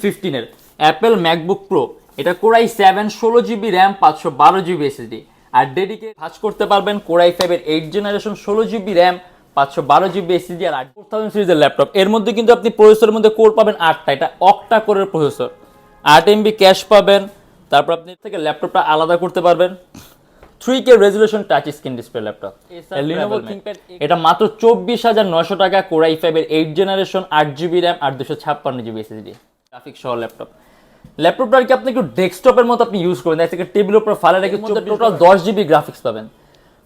ফিফটিনের Apple MacBook Pro এটা core i seven ষোলো GB RAM পাঁচশো বারো জিবি এসএসডি আর ডেডিকে কাজ করতে পারবেন কোরাই ফাইভের এইট জেনারেশন ষোলো জিবি র্যাম পাঁচশো বারো জিবি এসএসডি আর আট ফোর থাউজেন্ড সিরিজের ল্যাপটপ এর মধ্যে কিন্তু আপনি প্রসেসরের মধ্যে কোর পাবেন আটটা এটা অক্টা কোরের প্রসেসর আট এমবি ক্যাশ পাবেন তারপর আপনি থেকে ল্যাপটপটা আলাদা করতে পারবেন। Three K resolution touch screen display laptop Lenovo ThinkPad এটা মাত্র চব্বিশ হাজার নশো টাকা কোরাই ফাইভের এইট জেনারেশন আট জিবি র্যাম আর দুশো ছাপ্পান্ন জিবি এসএসডি গ্রাফিক সহ ল্যাপটপ। ল্যাপটপটা আর কি আপনি একটু ডেস্কটপের মতো আপনি ইউজ করবেন দেখা যাচ্ছে টেবিলের উপর ফালে রেখে টোটাল দশ জিবি গ্রাফিক্স পাবেন।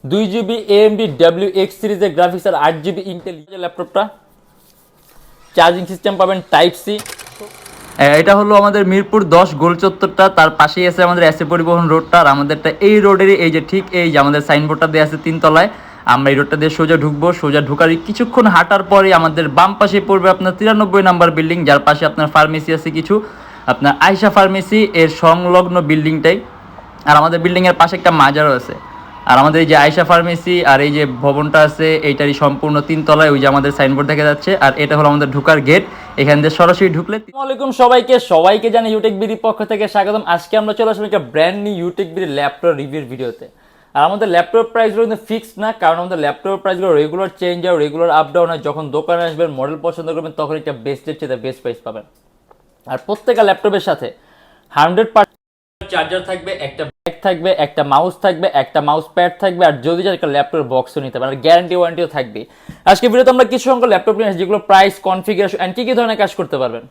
দুই জিবি এএমডি ডাব্লিউ এক্স সিরিজের গ্রাফিক্স আর আট জিবি ইন্টেল ল্যাপটপটা। চার্জিং সিস্টেম পাবেন টাইপ সি এটা হলো আমাদের মিরপুর দশ গোল চত্বরটা। তার পাশেই আছে আমাদের এসে পরিবহন রোডটা আর আমাদেরটা এই রোডেরই এই যে ঠিক এই যে আমাদের সাইনবোর্ডটা দেওয়া আছে তিনতলায়। আমরা এই রোডটা দিয়ে সোজা ঢুকবো। সোজা ঢুকার কিছুক্ষণ হাঁটার পরে আমাদের বাম পাশে পড়বে আপনার তিরানব্বই নাম্বার বিল্ডিং, যার পাশে আপনার ফার্মেসি আছে কিছু। আপনার আয়সা ফার্মেসি এর সংলগ্ন বিল্ডিংটাই। আর আমাদের বিল্ডিংয়ের পাশে একটা মাজারও আছে। আর আমাদের এই যে আয়সা ফার্মেসি আর এই যে ভবনটা আছে, এইটারই সম্পূর্ণ তিনতলায় ওই যে আমাদের সাইনবোর্ড দেখা যাচ্ছে। আর এটা হলো আমাদের ঢুকার গেট। এখান দিয়ে সরাসরি ঢুকলে আসসালামাইকুম সবাইকে সবাইকে জানি ইউটেক বিডি পক্ষ থেকে স্বাগতম। আজকে আমরা চলে আসলাম একটা brand new UTech BD laptop রিভিউর ভিডিওতে। আর আমাদের ল্যাপটপ প্রাইসগুলো কিন্তু ফিক্সড না, কারণ আমাদের ল্যাপটপ প্রাইসগুলো রেগুলার চেঞ্জ হয় রেগুলার আপ ডাউন হয়। যখন দোকানে আসবেন মডেল পছন্দ করবেন, তখন একটা বেস্টের চেয়ে বেস্ট প্রাইস পাবেন। আর প্রত্যেকটা ল্যাপটপের সাথে হান্ড্রেড পার্সেন্ট চার্জার থাকবে, একটা ব্যাগ থাকবে, একটা মাউস থাকবে, একটা মাউস প্যাড থাকবে, আর যদি একটা ল্যাপটপের বক্সও নিতে পারেন গ্যারান্টি ওয়ারেন্টিও থাকবে আজকে ভিডিওতে আমরা কিছু সংখ্যক ল্যাপটপ নিয়ে যেগুলো প্রাইস কনফিগারেশন অ্যান্ড কী কী ধরনের কাজ করতে পারবেন।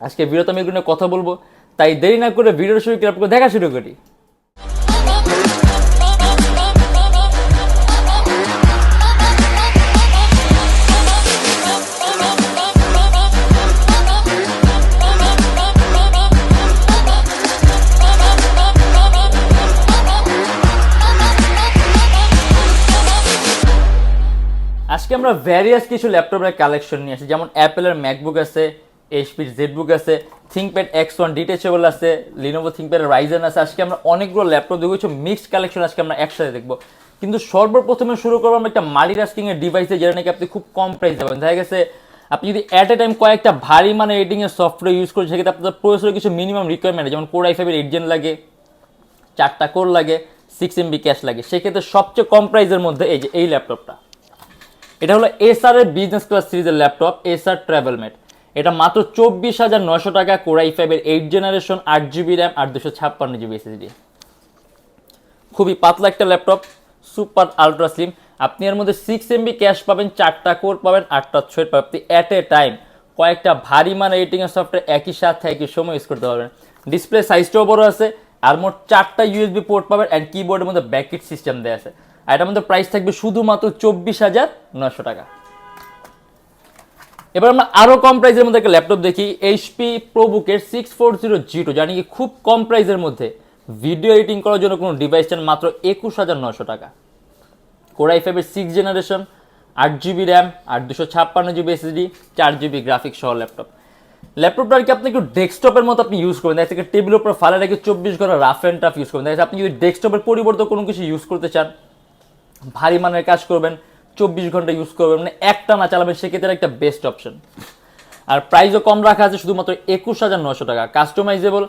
আজকে ভিডিওতে আমি এগুলো কথা বলব, তাই দেরি না করে ভিডিও শুরু করে দেখা শুরু করি। আমরা ভ্যারিয়াস কিছু ল্যাপটপের কালেকশন নিয়ে আসি। যেমন অ্যাপেলের ম্যাকবুক আছে এইচপির জেডবুক আছে থিঙ্কপ্যাড এক্স ওয়ান ডিটেচেবল আছে লিনোভো থিঙ্কপ্যাড রাইজেন আছে। আজকে আমরা অনেকগুলো ল্যাপটপ দেখব, কিছু মিক্সড কালেকশন আজকে আমরা একসাথে দেখব। কিন্তু সর্বপ্রথমে শুরু করব আমরা একটা মাল্টিটাস্কিং এর ডিভাইসে যেটা নাকি আপনি খুব কম প্রাইস পাবেন। দেখা গেছে, আপনি যদি অ্যাট এ টাইম কয়েকটা ভারী মানে এডিটিং এর সফটওয়্যার ইউজ করেন, সেক্ষেত্রে আপনার প্রসেসরের কিছু মিনিমাম রিকোয়ারমেন্ট যেমন কোর আই ফাইভের এইট লাগে, চারটা কোর লাগে সিক্স এমবি ক্যাশ লাগে। সেক্ষেত্রে সবচেয়ে কম প্রাইসের মধ্যে এই যে, এই ল্যাপটপটা এটা হলো এসআর এর বিজনেস ক্লাস সিরিজের ল্যাপটপ এসআর ট্রাভেলমেট এটা মাত্র চব্বিশ হাজার নশো টাকা কোরাই ফাইভের এইট জেনারেশন আট জিবি র্যাম আর দুশো ছাপ্পান্ন জিবি এসএসডি খুবই পাতলা একটা ল্যাপটপ সুপার আলট্রা স্লিম আপনি এর মধ্যে সিক্স এমবি ক্যাশ পাবেন, চারটা কোর পাবেন, আটটা ছয় পাবেন। আপনি অ্যাট এ টাইম কয়েকটা ভারী মান এডিটিংয়ের সফটওয়্যার একই সাথে একই সময় ইউজ করতে পারবেন। ডিসপ্লে সাইজটাও বড় আছে, আর মোট চারটা ইউএসবি পোর্ট পাবেন অ্যান্ড কিবোর্ডের মধ্যে ব্যাকেট সিস্টেম দেওয়া আছে। আর এটার মধ্যে প্রাইস থাকবে শুধুমাত্র চব্বিশ হাজার নশো টাকা। এবার আমরা আরও কম প্রাইসের মধ্যে একটা ল্যাপটপ দেখি HP প্রোবুকের six four zero G two জানি কি খুব কম প্রাইসের মধ্যে। ভিডিও এডিটিং করার জন্য কোনো ডিভাইস চান মাত্র একুশ হাজার নশো টাকা। কোরাই ফাইভের সিক্স জেনারেশন আট জিবি র্যাম আর দুশো ছাপ্পান্ন জিবি এসএসডি চার জিবি গ্রাফিক্স সহ ল্যাপটপ ল্যাপটপটা আর কি আপনি একটু ডেস্কটপের মতো আপনি ইউজ করবেন। দেখা যাচ্ছে টেবিলের উপর ফালে রেখে চব্বিশ ঘণ্টা রাফ অ্যান্ড টাফ ইউজ করবেন। দেখা আপনি যদি ডেস্কটপের পরিবর্তে কোনো কিছু ইউজ করতে চান ভারী মানের কাজ করবেন, চব্বিশ ঘণ্টা ইউজ করবেন মানে একটা না চালাবেন, সেক্ষেত্রে একটা বেস্ট অপশন আর প্রাইসও কম রাখা আছে, শুধুমাত্র একুশ হাজার নশো টাকা। কাস্টমাইজেবল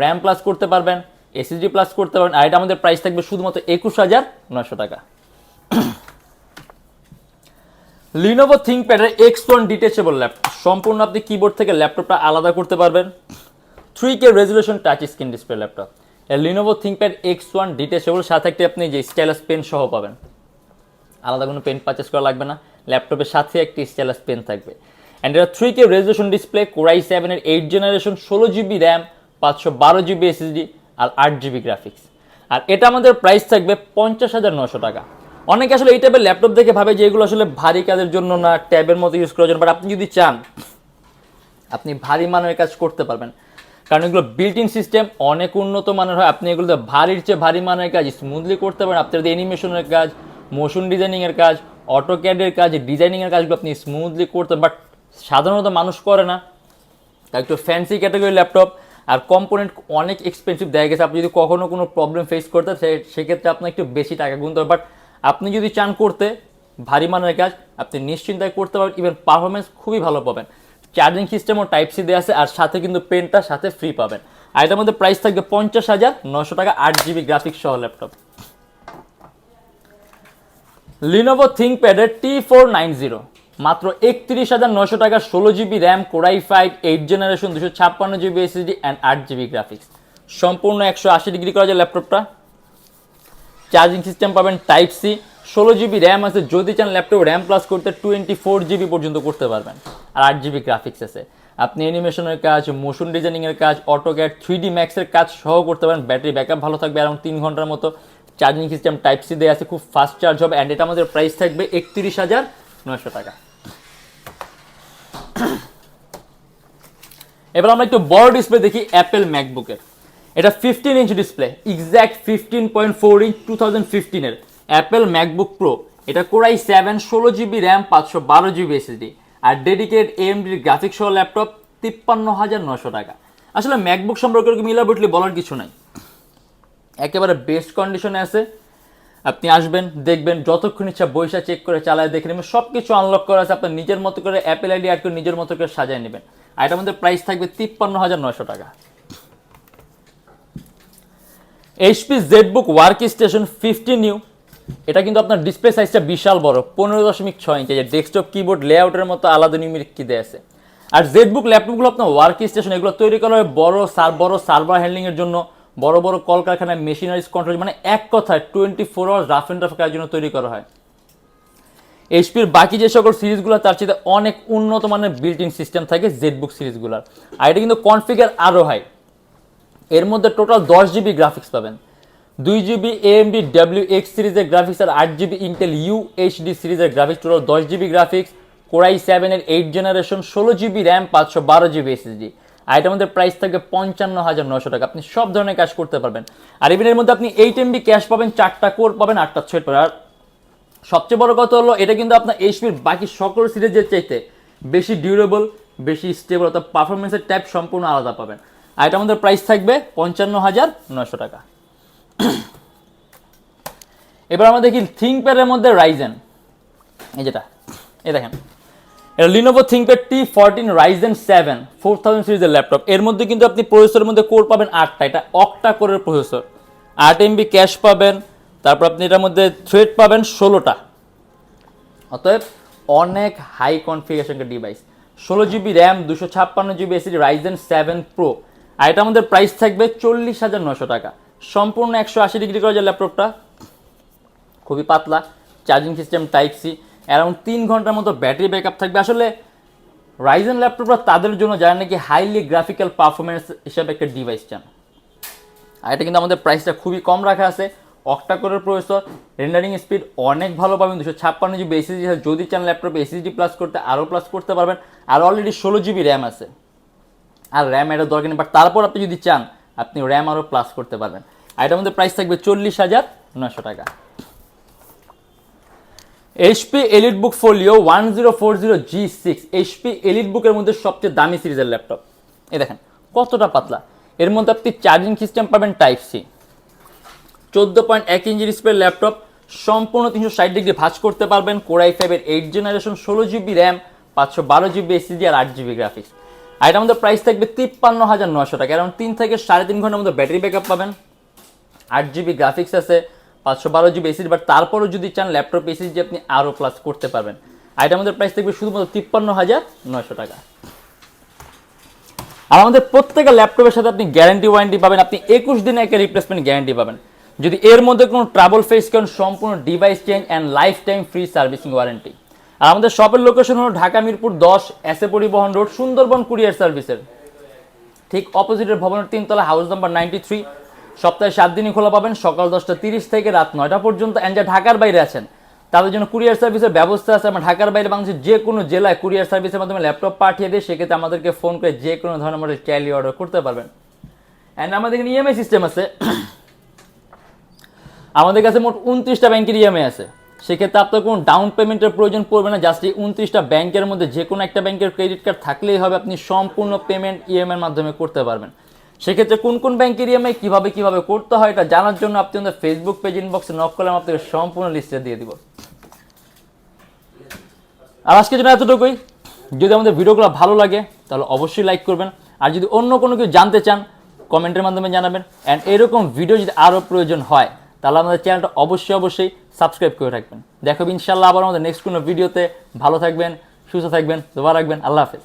র্যাম প্লাস করতে পারবেন এসএসডি প্লাস করতে পারবেন, আর এটা আমাদের প্রাইস থাকবে শুধুমাত্র একুশ হাজার নশো টাকা। লিনোভো থিঙ্কপ্যাডের এক্স ওয়ান ডিটেচেবল ল্যাপটপ সম্পূর্ণ আপনি কিবোর্ড থেকে ল্যাপটপটা আলাদা করতে পারবেন। Three K resolution touch screen display laptop Lenovo ThinkPad X one detachable সাথে একটি আপনি যে স্টাইলাস পেন সহ পাবেন। আলাদা কোনো পেন পারচেস করা লাগবে না। ল্যাপটপের সাথে একটি স্টাইলাস পেন থাকবে। অ্যান্ড এটা three K resolution display core i সেভেনের এইট জেনারেশন ষোলো জিবি র্যাম পাঁচশো বারো জিবি এসএসডি আর আট জিবি গ্রাফিক্স আর এটা আমাদের প্রাইস থাকবে পঞ্চাশ হাজার নশো টাকা। অনেকে আসলে এই টাইপের ল্যাপটপ দেখে ভাবে যে এগুলো আসলে ভারী কাজের জন্য না ট্যাবের মতো ইউজ করার জন্য। বাট আপনি যদি চান, আপনি ভারী মানের কাজ করতে পারবেন। কারণ এগুলো বিল্ট ইন সিস্টেম অনেক উন্নত মানের হয়। আপনি এগুলোতে ভারীর চেয়ে ভারী মানের কাজ স্মুথলি করতে পারেন। আপনার অ্যানিমেশনের কাজ মোশন ডিজাইনিংয়ের কাজ অটো ক্যাডের কাজ ডিজাইনিংয়ের কাজগুলো আপনি স্মুথলি করতে বাট সাধারণত মানুষ করে না। তাই একটু ফ্যান্সি ক্যাটাগরি ল্যাপটপ আর কম্পোনেন্ট অনেক এক্সপেন্সিভ দেখা গেছে আপনি যদি কখনো কোনো প্রবলেম ফেস করতে সেক্ষেত্রে আপনার একটু বেশি টাকা গুনতে হবে। বাট আপনি যদি চান করতে, ভারী মানের কাজ, আপনি নিশ্চিন্তায় করতে পারবেন ইভেন পারফরমেন্স খুবই ভালো পাবেন। চার্জিং সিস্টেমও টাইপ সি দেওয়া আছে, আর সাথে কিন্তু পেনটা সাথে ফ্রি পাবেন। আর এটার মধ্যে প্রাইস থাকবে পঞ্চাশ হাজার নশো টাকা আট জিবি গ্রাফিক্স সহ ল্যাপটপ লিনোভো থিঙ্কপ্যাডের টি ফোর নাইন জিরো মাত্র একত্রিশ হাজার নশো টাকা ষোলো GB RAM core i five eight generation দুশো ছাপ্পান্ন জিবি এসএসডি অ্যান্ড আট জিবি গ্রাফিক্স সম্পূর্ণ একশো আশি ডিগ্রি করা যায় ল্যাপটপটা। চার্জিং সিস্টেম পাবেন টাইপ সি ষোলো জিবি র্যাম আছে। যদি চান ল্যাপটপ র্যাম প্লাস করতে টোয়েন্টি ফোর জিবি পর্যন্ত করতে পারবেন। আর আট জিবি গ্রাফিক্স আছে। আপনি অ্যানিমেশনের কাজ মোশন ডিজাইনিংয়ের কাজ অটোক্যাট থ্রি ডি ম্যাক্সের কাজ সহ করতে পারেন। ব্যাটারি ব্যাকআপ ভালো থাকবে অ্যারাউন্ড তিন ঘণ্টার মতো। চার্জিং সিস্টেম টাইপ সি দেওয়া আছে, খুব ফাস্ট চার্জ হবে অ্যান্ড এটা আমাদের প্রাইস থাকবে একত্রিশ হাজার নয়শো টাকা। এবার আমরা একটু বড় ডিসপ্লে দেখি অ্যাপেল ম্যাকবুকের এটা fifteen inch display exact fifteen point four inch two thousand ফিফটিনের Apple MacBook Pro এটা কোরাই সেভেন ষোলো জিবি র্যাম পাঁচশো বারো জিবি এসএসডি আর ডেডিকেট এএমডির গ্রাফিক্স সহ ল্যাপটপ তিপ্পান্ন হাজার নশো টাকা। আসলে ম্যাকবুক সম্পর্কে মিলাবটলি বলার কিছু নাই। একেবারে বেস্ট কন্ডিশনে আছে। আপনি আসবেন, দেখবেন, যতক্ষণ ইচ্ছা বৈশা চেক করে চালায় দেখে নেবেন সব কিছু আনলক করা আছে, আপনার নিজের মতো করে অ্যাপেল আইডি অ্যাড করে নিজের মতো করে সাজায় নেবেন। আর এটার মধ্যে প্রাইস থাকবে তিপ্পান্ন হাজার নশো টাকা। HP ZBook work station fifty new এটা কিন্তু আপনার ডিসপ্লে সাইজটা বিশাল বড়, পনেরো দশমিক ছয় ইঞ্চি ডেস্কটপ কিবোর্ড লেআউটের মতো আলাদা নিউমেরিক কি দেয়া আছে। আর জেডবুক ল্যাপটপগুলো আপনার ওয়ার্ক স্টেশন এগুলো তৈরি করা হয় বড় সার বড় সার্ভার হ্যান্ডলিংয়ের জন্য। বড় বড় কলকারখানায় মেশিনারিজ কন্ট্রোল মানে এক কথায় twenty four hour rough and rough কাজের জন্য তৈরি করা হয়। এইচপির বাকি যে সকল সিরিজগুলো, তার চেয়ে অনেক উন্নত মানের বিল্ট ইন সিস্টেম থাকে জেডবুক সিরিজগুলোর। আর এটা কিন্তু কনফিগার আরও হয়। এর মধ্যে টোটাল দশ জিবি গ্রাফিক্স পাবেন। দুই জিবি এএমডি ডাব্লিউ এক্স সিরিজের গ্রাফিক্স আর আট জিবি ইন্টেল এইচডি সিরিজের গ্রাফিক্স টোটাল দশ জিবি গ্রাফিক্স কোরাই সেভেনের এইট জেনারেশন ষোলো জিবি র্যাম পাঁচশো বারো জিবি এসএসডি আর মধ্যে প্রাইস থাকবে পঞ্চান্ন হাজার নশো টাকা। আপনি সব ধরনের ক্যাশ করতে পারবেন। আর ইভেন এর মধ্যে আপনি এইট এমবি ক্যাশ পাবেন, চারটা কোর পাবেন, আটটা ছয় পাবেন। আর সবচেয়ে বড় কথা হলো, এটা কিন্তু আপনার এইচপির বাকি সকল সিরিজের চাইতে বেশি ডিউরেবল বেশি স্টেবল অর্থাৎ পারফরমেন্সের টাইপ সম্পূর্ণ আলাদা পাবেন। আর এটা আমাদের প্রাইস থাকবে পঞ্চান্ন হাজার নশো টাকা। এবার আমরা দেখি থিঙ্কপ্যাডের মধ্যে রাইজেন এই যেটা, এই দেখেন। Lenovo ThinkPad T fourteen Ryzen seven four thousand সিরিজের ল্যাপটপ এর মধ্যে কিন্তু আপনি প্রসেসরের মধ্যে কোর পাবেন আটটা, এটা অক্টা কোরের প্রসেসর আট এমবি ক্যাশ পাবেন, তারপর আপনি এটার মধ্যে থ্রেড পাবেন ষোলোটা। অতএব অনেক হাই কনফিগারেশনের ডিভাইস ষোলো জিবি র্যাম দুশো ছাপ্পান্ন GB SSD Ryzen seven pro আর এটা আমাদের প্রাইস থাকবে চল্লিশ হাজার নশো টাকা। সম্পূর্ণ একশো আশি ডিগ্রি করা যায় ল্যাপটপটা খুবই পাতলা। Charging system type C around তিন ঘণ্টার মতো ব্যাটারি ব্যাকআপ থাকবে। আসলে রাইজেন ল্যাপটপটা তাদের জন্য যারা নাকি হাইলি গ্রাফিক্যাল পারফরমেন্স হিসাবে একটা ডিভাইস চান। আর এটা কিন্তু আমাদের প্রাইসটা খুবই কম রাখা আছে। অক্টা কোরের প্রসেসর রেন্ডারিং স্পিড অনেক ভালো পাবেন। দুশো ছাপ্পান্ন জিবি এসএসডি যদি চান ল্যাপটপে এসএসডি প্লাস করতে, আরও প্লাস করতে পারবেন। আর অলরেডি ষোলো জিবি র্যাম আছে। আর র্যাম এটা দরকার নেই। বাট তারপর আপনি যদি চান, আপনি র্যাম আরও প্লাস করতে পারবেন। আর এটার মধ্যে প্রাইস থাকবে চল্লিশ হাজার নশো টাকা। HP Elite Book Folio one zero four zero G six HP Elite বুকের মধ্যে সবচেয়ে দামি সিরিজের ল্যাপটপ। এই দেখেন, কতটা পাতলা। এর মধ্যে আপনি চার্জিং সিস্টেম পাবেন টাইপ সি চোদ্দ পয়েন্ট এক ইঞ্চি ডিসপ্লে ল্যাপটপ, সম্পূর্ণ তিনশো ষাট ডিগ্রি ভাঁজ করতে পারবেন। কোরাই ফাইভের এইট জেনারেশন ষোলো জিবি র্যাম পাঁচশো বারো জিবি এসিডি আর আট জিবি গ্রাফিক্স আর এটার মধ্যে প্রাইস থাকবে তিপ্পান্ন হাজার নশো টাকা। এরকম তিন থেকে সাড়ে তিন ঘণ্টার মধ্যে ব্যাটারি ব্যাকআপ পাবেন। আট জিবি গ্রাফিক্স আছে। পাঁচশো বারো জিবি এসিডি বাট তারপরও যদি চান ল্যাপটপ এসিডি আপনি আরও প্লাস করতে পারবেন। আর এটার মধ্যে প্রাইস থাকবে শুধুমাত্র তিপ্পান্ন হাজার নয়শো টাকা। আর আমাদের প্রত্যেকটা ল্যাপটপের সাথে আপনি গ্যারান্টি ওয়ারেন্টি পাবেন, আপনি একুশ দিনে একটা রিপ্লেসমেন্ট গ্যারান্টি পাবেন। যদি এর মধ্যে কোনো ট্রাভেল ফেস করেন, সম্পূর্ণ device change and lifetime free servicing warranty আর আমাদের শপের লোকেশন হলো ঢাকা মিরপুর দশ এসে পরিবহন রোড, সুন্দরবন কুরিয়ার সার্ভিসের। ঠিক অপোজিটের ভবনের তিনতলা হাউস নাম্বার নাইনটি থ্রি সপ্তাহে সাত দিনই খোলা পাবেন, সকাল দশটা তিরিশ থেকে রাত নয়টা পর্যন্ত। অ্যান্ড যা ঢাকার বাইরে আছেন, তাদের জন্য কুরিয়ার সার্ভিসের ব্যবস্থা আছে। আমরা ঢাকার বাইরে বাংলাদেশের যে কোনো জেলায় কুরিয়ার সার্ভিসের মাধ্যমে ল্যাপটপ পাঠিয়ে দিয়ে সেক্ষেত্রে আমাদেরকে ফোন করে যে কোনো ধরনের মডেল ট্যালি অর্ডার করতে পারবেন। অ্যান্ড আমাদের এখানে ইএমআই সিস্টেম আছে। আমাদের কাছে মোট উনত্রিশটা ব্যাংকের ইএমআই আছে। সেক্ষেত্রে আপনার কোনো ডাউন পেমেন্টের প্রয়োজন পড়বে না জাস্ট এই উনত্রিশটা ব্যাংকের মধ্যে যে কোনো একটা ব্যাংকের ক্রেডিট কার্ড থাকলেই হবে। আপনি সম্পূর্ণ পেমেন্ট ইএমআইয়ের মাধ্যমে করতে পারবেন। সেক্ষেত্রে কোন কোন ব্যাংকের ইএমআই কীভাবে কীভাবে করতে হয় এটা জানার জন্য আপনি আমাদের ফেসবুক পেজ ইনবক্সে নক করলে আমি আপনাকে সম্পূর্ণ লিস্টে দিয়ে দিব। আর আজকের জন্য এতটুকুই, যদি আমাদের ভিডিওগুলো ভালো লাগে, তাহলে অবশ্যই লাইক করবেন। আর যদি অন্য কোনো কিছু জানতে চান, কমেন্টের মাধ্যমে জানাবেন। অ্যান্ড এরকম ভিডিও যদি আরও প্রয়োজন হয়, তাহলে আমাদের চ্যানেলটা অবশ্যই অবশ্যই সাবস্ক্রাইব করে রাখবেন। দেখো ইনশাল্লাহ আবার আমাদের নেক্সট কোনো ভিডিওতে ভালো থাকবেন, সুস্থ থাকবেন, দোয়া রাখবেন। আল্লাহ হাফেজ।